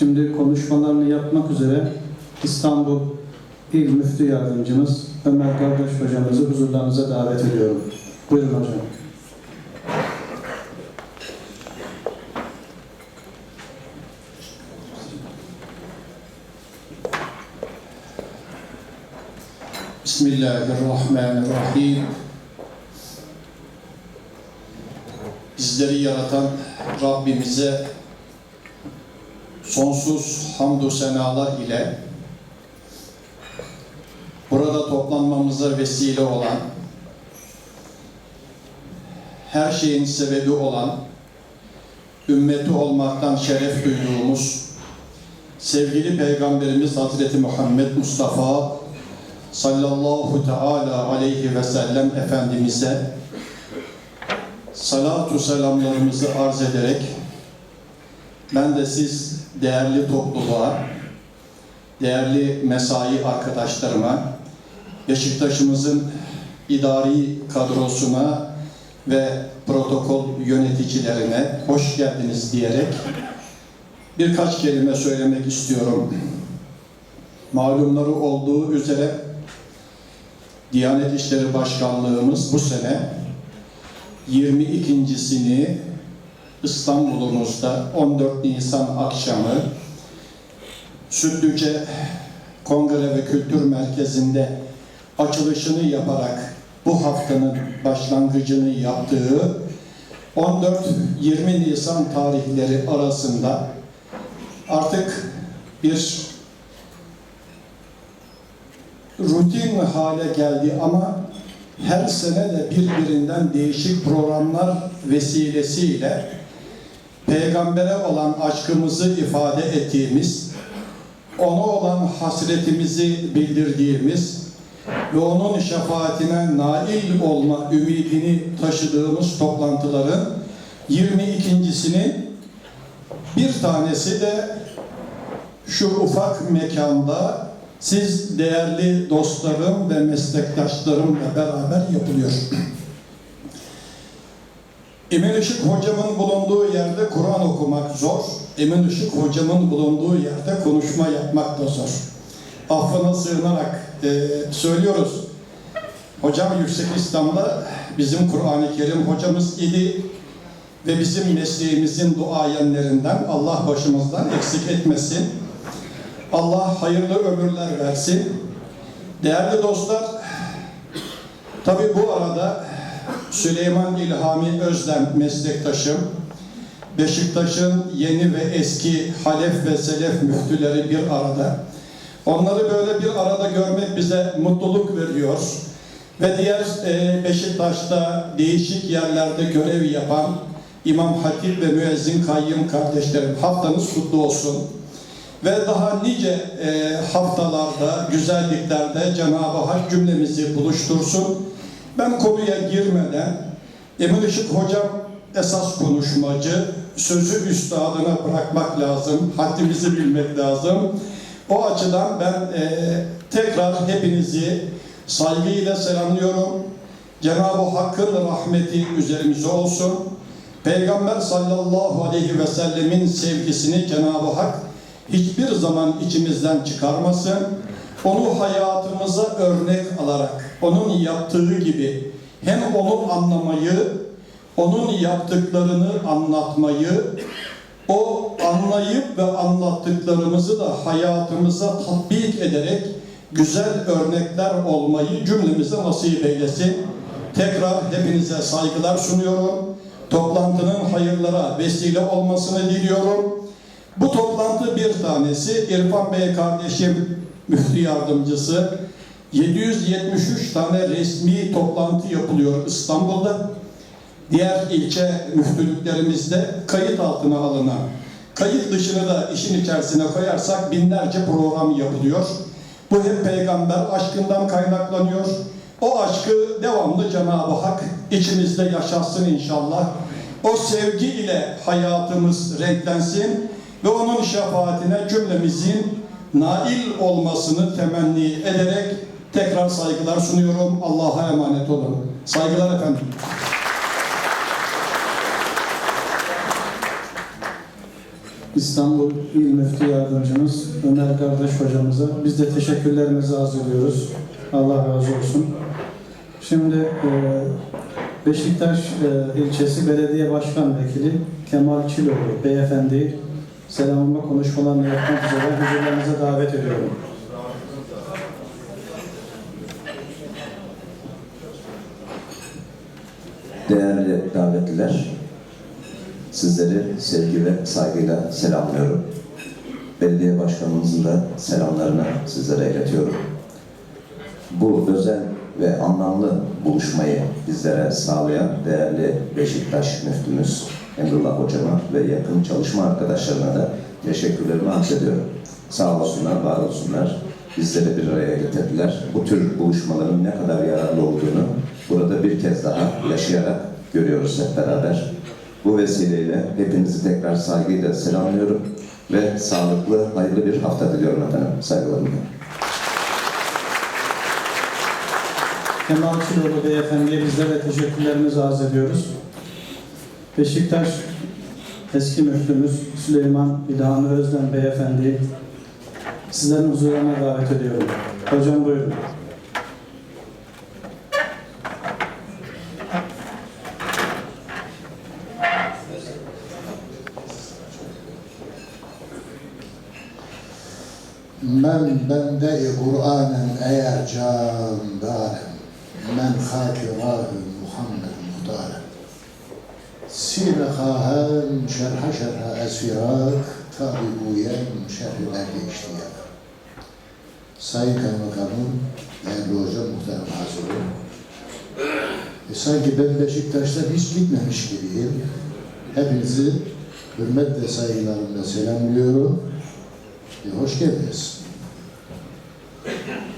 Şimdi konuşmalarını yapmak üzere İstanbul İl Müftü Yardımcımız Ömer Kardeş hocamızı huzurlarınıza davet ediyorum. Buyurun hocam. Bismillahirrahmanirrahim. Bizleri yaratan Rabbimize sonsuz hamdü senalar ile burada toplanmamıza vesile olan, her şeyin sebebi olan, ümmeti olmaktan şeref duyduğumuz sevgili Peygamberimiz Hazreti Muhammed Mustafa sallallahu teala aleyhi ve sellem Efendimiz'e salatu selamlarımızı arz ederek ben de siz değerli topluluğa, değerli mesai arkadaşlarıma, Beşiktaş'ımızın idari kadrosuna ve protokol yöneticilerine hoş geldiniz diyerek birkaç kelime söylemek istiyorum. Malumları olduğu üzere Diyanet İşleri Başkanlığımız bu sene 22.sini İstanbul'umuzda 14 Nisan akşamı Sütlüce Kongre ve Kültür Merkezi'nde açılışını yaparak bu haftanın başlangıcını yaptığı 14-20 Nisan tarihleri arasında artık bir rutin hale geldi ama her sene de birbirinden değişik programlar vesilesiyle peygambere olan aşkımızı ifade ettiğimiz, ona olan hasretimizi bildirdiğimiz ve onun şefaatine nail olma ümidini taşıdığımız toplantıların 22.sini bir tanesi de şu ufak mekanda siz değerli dostlarım ve meslektaşlarımla beraber yapılıyor. Emin Işık hocamın bulunduğu okumak zor. Emin Işık hocamın bulunduğu yerde konuşma yapmak da zor. Affına sığınarak e, söylüyoruz. Hocam Yüksek İslam'da bizim Kur'an-ı Kerim hocamız idi ve bizim mesleğimizin duayenlerinden Allah başımızdan eksik etmesin. Allah hayırlı ömürler versin. Değerli dostlar, tabi bu arada Süleyman İlhami Özlem meslektaşım, Beşiktaş'ın yeni ve eski halef ve selef müftüleri bir arada. Onları böyle bir arada görmek bize mutluluk veriyor. Ve diğer e, Beşiktaş'ta değişik yerlerde görev yapan İmam Hatip ve Müezzin Kayyım kardeşlerim haftanız kutlu olsun ve daha nice e, haftalarda, güzelliklerde Cenab-ı Hak cümlemizi buluştursun. Ben konuya girmeden Emin Işık Hocam esas konuşmacı, sözü üstadına bırakmak lazım, haddimizi bilmek lazım. O açıdan ben e, tekrar hepinizi saygıyla selamlıyorum. Cenab-ı Hakk'ın rahmeti üzerimize olsun. Peygamber sallallahu aleyhi ve sellemin sevgisini Cenab-ı Hak hiçbir zaman içimizden çıkarmasın. Onu hayatımıza örnek alarak, onun yaptığı gibi hem onu anlamayı, onun yaptıklarını anlatmayı, o anlayıp ve anlattıklarımızı da hayatımıza tatbik ederek güzel örnekler olmayı cümlemize nasip eylesin. Tekrar hepinize saygılar sunuyorum. Toplantının hayırlara vesile olmasını diliyorum. Bu toplantı bir tanesi. İrfan Bey kardeşim müftü yardımcısı. 773 tane resmi toplantı yapılıyor İstanbul'da. Diğer ilçe müftülüklerimizde kayıt altına alınan, kayıt dışını da işin içerisine koyarsak binlerce program yapılıyor. Bu hep peygamber aşkından kaynaklanıyor. O aşkı devamlı Cenab-ı Hak içimizde yaşatsın inşallah. O sevgi ile hayatımız renklensin ve onun şefaatine cümlemizin nail olmasını temenni ederek tekrar saygılar sunuyorum. Allah'a emanet olun. Saygılar efendim. İstanbul İl Müftü Yardımcımız Ömer Kardeş hocamıza biz de teşekkürlerimizi arz ediyoruz. Allah razı olsun. Şimdi e, Beşiktaş e, ilçesi belediye başkan vekili Kemal Çiloğlu beyefendi selamlama konuşmalarını yapmak üzere huzurlarınıza davet ediyorum. Değerli davetliler, sizleri sevgi ve saygıyla selamlıyorum. Belediye başkanımızın da selamlarını sizlere iletiyorum. Bu özel ve anlamlı buluşmayı bizlere sağlayan değerli Beşiktaş müftümüz Emrullah hocama ve yakın çalışma arkadaşlarına da teşekkürlerimi arz ediyorum. Sağ olsunlar, var olsunlar. Bizleri bir araya getirdiler. Bu tür buluşmaların ne kadar yararlı olduğunu burada bir kez daha yaşayarak görüyoruz hep beraber. Bu vesileyle hepinizi tekrar saygıyla selamlıyorum ve sağlıklı, hayırlı bir hafta diliyorum efendim. Saygılarımla. Kemal Çiloğlu beyefendiye bizler de teşekkürlerimizi arz ediyoruz. Beşiktaş eski müftümüz Süleyman İlhami Özden beyefendiyi sizlerin huzuruna davet ediyorum. Hocam buyurun. Men bende-i Kur'anen eğer candarem men hake rahı Muhammed muhtarem sine hahem şerha şerha esfirak tabibuyen şerhilerde iştiyak Sayın Kaymakamım, değerli hocam, muhterem hazırım. E sanki ben Beşiktaş'tan hiç gitmemiş gibiyim. Hepinizi hürmetle saygılarımla selamlıyorum. E, hoş geldiniz.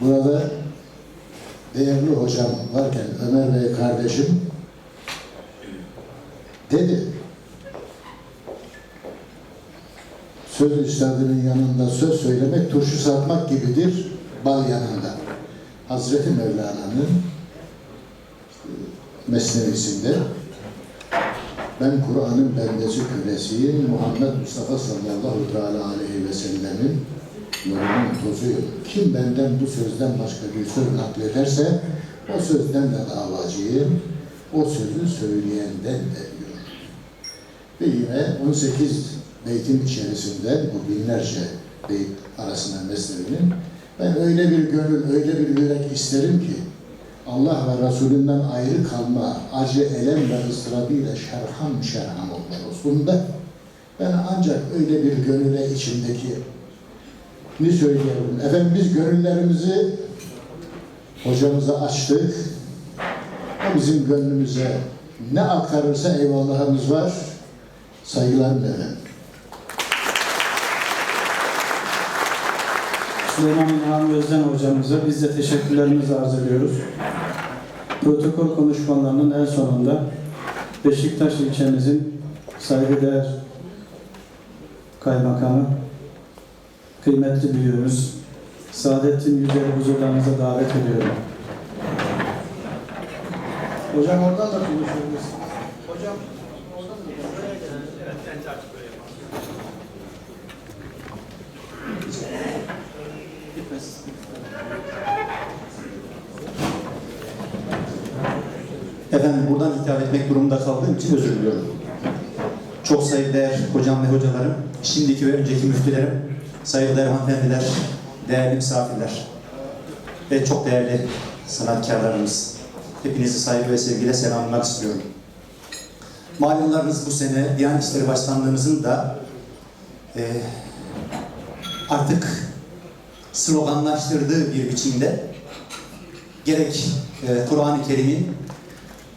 Burada değerli hocam varken Ömer Bey kardeşim dedi. Söz üstadının yanında söz söylemek turşu satmak gibidir bal yanında. Hazreti Mevlana'nın mesnevisinde ben Kur'an'ın bendesi kölesiyim. Muhammed Mustafa sallallahu aleyhi ve sellemin yolunun tozuyum. Kim benden bu sözden başka bir söz naklederse o sözden de davacıyım. O sözü söyleyenden de diyor. Ve yine 18 beytin içerisinde bu binlerce beyt arasında meselinin ben öyle bir gönül, öyle bir yürek isterim ki Allah ve Resulünden ayrı kalma acı, elem ve ıstırabıyla şerham şerham olma Resulü'nde ben ancak öyle bir gönüle içindeki ne söyleyelim? Efendim biz gönüllerimizi hocamıza açtık. O bizim gönlümüze ne aktarırsa eyvallahımız var. Saygılarımla efendim. Süleyman İlhami Özden hocamıza biz de teşekkürlerimizi arz ediyoruz. Protokol konuşmalarının en sonunda Beşiktaş ilçemizin saygıdeğer kaymakamı, kıymetli büyüğümüz Saadettin Yücel'i huzurlarınıza davet ediyorum. Hocam oradan da konuşabilirsiniz. Hocam oradan da Efendim buradan hitap etmek durumunda kaldığım için özür diliyorum. Çok saygıdeğer hocam ve hocalarım, şimdiki ve önceki müftülerim, saygıdeğer hanımefendiler, değerli misafirler ve çok değerli sanatkarlarımız. Hepinizi saygı ve sevgiyle selamlamak istiyorum. Malumlarınız bu sene Diyanet İşleri Başkanlığımızın da eee, artık sloganlaştırdığı bir biçimde gerek e, Kur'an-ı Kerim'in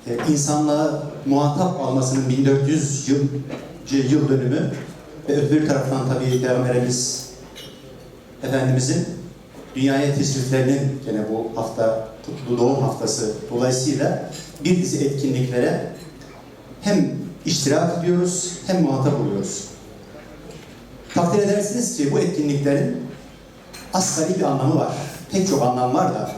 e, insanlığa muhatap almasının 1400 yıl, yıl dönümü ve öbür taraftan tabii Peygamberimiz Efendimizin dünyaya teşriflerinin gene bu hafta kutlu doğum haftası dolayısıyla bir dizi etkinliklere hem iştirak ediyoruz hem muhatap oluyoruz. Takdir edersiniz ki bu etkinliklerin asgari bir anlamı var. Pek çok anlam var da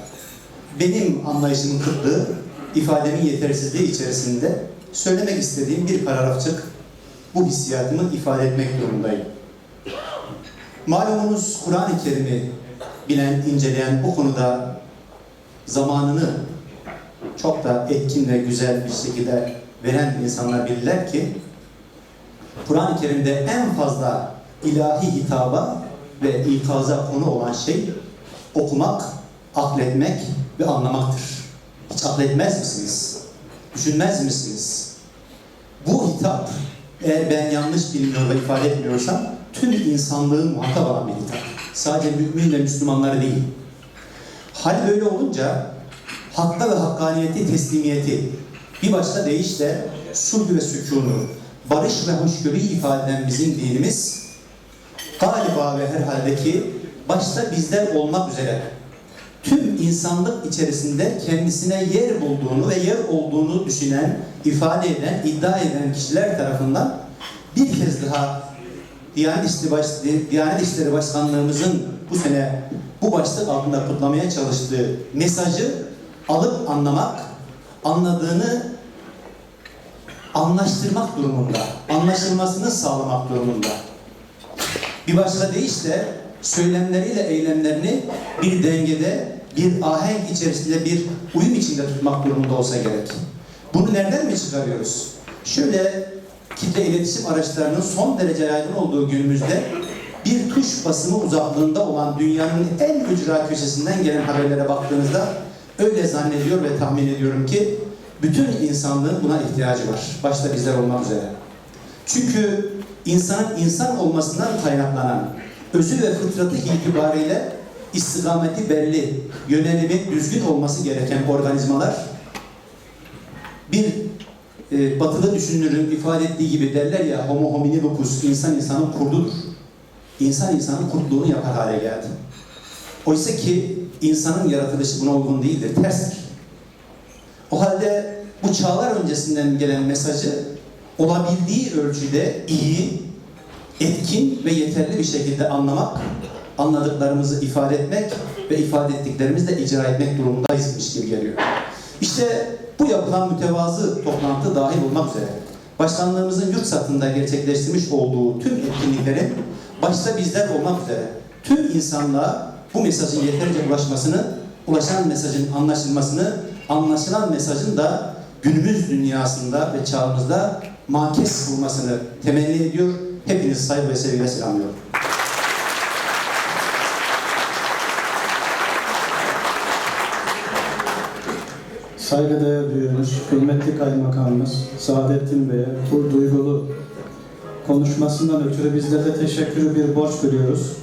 benim anlayışımın kıtlığı, ifademin yetersizliği içerisinde söylemek istediğim bir paragrafçık bu hissiyatımı ifade etmek durumundayım. Malumunuz Kur'an-ı Kerim'i bilen, inceleyen bu konuda zamanını çok da etkin ve güzel bir şekilde veren insanlar bilirler ki Kur'an-ı Kerim'de en fazla ilahi hitaba ve ikaza konu olan şey okumak, akletmek ve anlamaktır. Hiç akletmez misiniz? Düşünmez misiniz? Bu hitap eğer ben yanlış bilmiyor ve ifade etmiyorsam tüm insanlığın muhatap alan bir hitap. Sadece mümin ve Müslümanları değil. Hal böyle olunca hakka ve hakkaniyeti, teslimiyeti bir başka deyişle sulh ve sükûnu, barış ve hoşgörüyü ifade eden bizim dinimiz galiba ve herhalde ki başta bizler olmak üzere tüm insanlık içerisinde kendisine yer bulduğunu ve yer olduğunu düşünen, ifade eden, iddia eden kişiler tarafından bir kez daha Diyanet İşleri, Baş, Diyanet İşleri Başkanlığımızın bu sene bu başlık altında kutlamaya çalıştığı mesajı alıp anlamak, anladığını anlaştırmak durumunda, anlaşılmasını sağlamak durumunda. Bir başka deyişle söylemleriyle eylemlerini bir dengede, bir ahenk içerisinde, bir uyum içinde tutmak durumunda olsa gerek. Bunu nereden mi çıkarıyoruz? Şöyle kitle iletişim araçlarının son derece yaygın olduğu günümüzde bir tuş basımı uzaklığında olan dünyanın en ücra köşesinden gelen haberlere baktığınızda öyle zannediyor ve tahmin ediyorum ki bütün insanlığın buna ihtiyacı var. Başta bizler olmak üzere. Çünkü insanın insan olmasından kaynaklanan özü ve fıtratı itibariyle istikameti belli, yönelimi düzgün olması gereken organizmalar bir e, batılı düşünürün ifade ettiği gibi derler ya homo homini lupus, insan insanın kurdudur. İnsan insanın kurtluğunu yapar hale geldi. Oysa ki insanın yaratılışı buna uygun değildir, terstir. O halde bu çağlar öncesinden gelen mesajı olabildiği ölçüde iyi, etkin ve yeterli bir şekilde anlamak, anladıklarımızı ifade etmek ve ifade ettiklerimizi de icra etmek durumundayızmış gibi geliyor. İşte bu yapılan mütevazı toplantı dahil olmak üzere başkanlığımızın yurt satında gerçekleştirmiş olduğu tüm etkinliklerin başta bizler olmak üzere tüm insanlığa bu mesajın yeterince ulaşmasını, ulaşan mesajın anlaşılmasını, anlaşılan mesajın da günümüz dünyasında ve çağımızda makes bulmasını temenni ediyor. Hepinizi saygı ve sevgiyle selamlıyorum. Saygıdeğer duyuyoruz. Kıymetli Kaymakamımız Saadettin Bey'e bu duygulu konuşmasından ötürü bizler de teşekkürü bir borç görüyoruz.